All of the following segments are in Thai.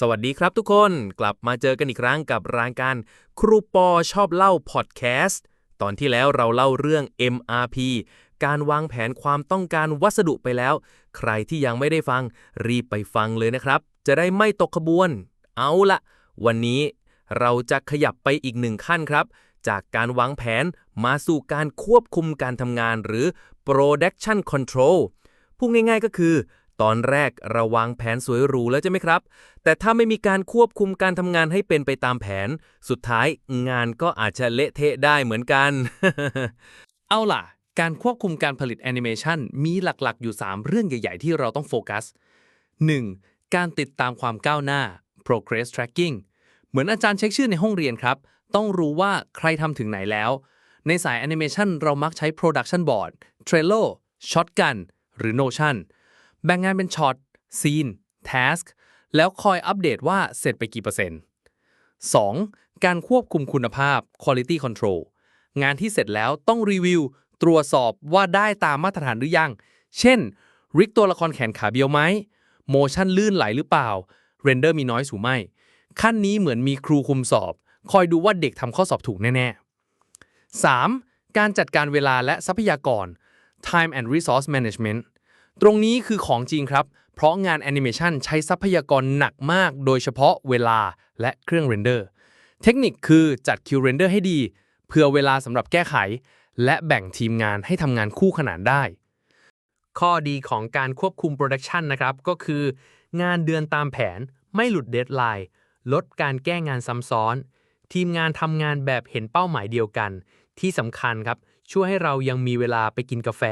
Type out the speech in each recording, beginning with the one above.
สวัสดีครับทุกคนกลับมาเจอกันอีกครั้งกับรายการครูปอชอบเล่าพอดแคสต์ตอนที่แล้วเราเล่าเรื่อง MRP การวางแผนความต้องการวัสดุไปแล้ว ใครที่ยังไม่ได้ฟังรีบไปฟังเลยนะครับ จะได้ไม่ตกขบวน เอาละวันนี้เราจะขยับไปอีกหนึ่งขั้นครับ จากการวางแผนมาสู่การควบคุมการทำงานหรือ production control พูดง่ายๆก็คือ ตอนแรกเราวางแผนสวยหรูแล้วใช่ไหมครับ แต่ถ้าไม่มีการควบคุมการทำงานให้เป็นไปตามแผน สุดท้ายงานก็อาจจะเละเทะได้เหมือนกัน เอาล่ะ การควบคุมการผลิตแอนิเมชันมีหลักๆ อยู่ 3 เรื่องใหญ่ ๆ ที่เราต้องโฟกัส 1. การติดตามความก้าวหน้า progress tracking เหมือนอาจารย์เช็คชื่อในห้องเรียนครับ ต้องรู้ว่าใครทำถึงไหนแล้ว ในสายแอนิเมชันเรามักใช้ production board Trello Shotgun หรือ Notion แบ่งงานเป็นช็อต scene task แล้วคอยอัปเดตว่าเสร็จไปกี่เปอร์เซ็นต์ 2. การควบคุมคุณภาพ quality control งานที่เสร็จแล้วต้องรีวิว ตรวจสอบว่าได้ตามมาตรฐานหรือยัง เช่น ริกตัวละครแขนขาเบี้ยวไหมโมชั่นลื่นไหลหรือเปล่า เรนเดอร์มีน้อยสูงไม่ขั้นนี้เหมือนมีครูคุมสอบ คอยดูว่าเด็กทำข้อสอบถูกแน่ ๆ 3. การจัดการเวลาและทรัพยากร time and resource management ตรงนี้คือของจริงครับ เพราะงานแอนิเมชันใช้ทรัพยากรหนักมาก โดยเฉพาะเวลาและเครื่องเรนเดอร์ เทคนิคคือจัดคิวเรนเดอร์ให้ดี เพื่อเวลาสำหรับแก้ไข และแบ่งทีมงานให้ทำงานคู่ขนานได้ ข้อดีของการควบคุมโปรดักชันนะครับ ก็คืองานเดือนตามแผนไม่หลุดเดทไลน์ลดการแก้งานซ้ำซ้อน ทีมงานทำงานแบบเห็นเป้าหมายเดียวกัน ที่สำคัญครับ ช่วยให้เรายังมีเวลาไปกินกาแฟ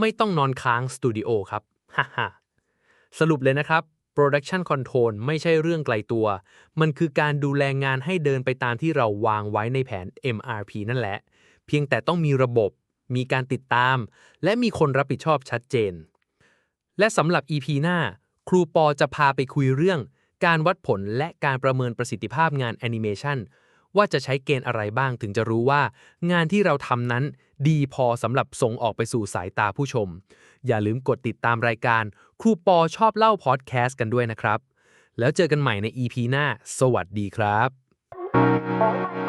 ไม่ต้องนอนค้างสตูดิโอครับฮ่าฮ่าสรุปเลยนะครับ Production Control ไม่ใช่เรื่องไกลตัว มันคือการดูแลงานให้เดินไปตามที่เราวางไว้ในแผน MRP นั่นแหละ เพียงแต่ต้องมีระบบ มีการติดตาม และมีคนรับผิดชอบชัดเจน และสำหรับ EP หน้า ครูปอจะพาไปคุยเรื่อง การวัดผลและการประเมินประสิทธิภาพงานแอนิเมชัน ว่าจะใช้เกณฑ์อะไรบ้างถึงจะรู้ว่า งานที่เราทำนั้น ดีพอสำหรับส่งออกไปสู่สายตาผู้ชม อย่าลืมกดติดตามรายการ ครูปอชอบเล่าพอดแคสต์กันด้วยนะครับ แล้วเจอกันใหม่ใน EP หน้า สวัสดีครับ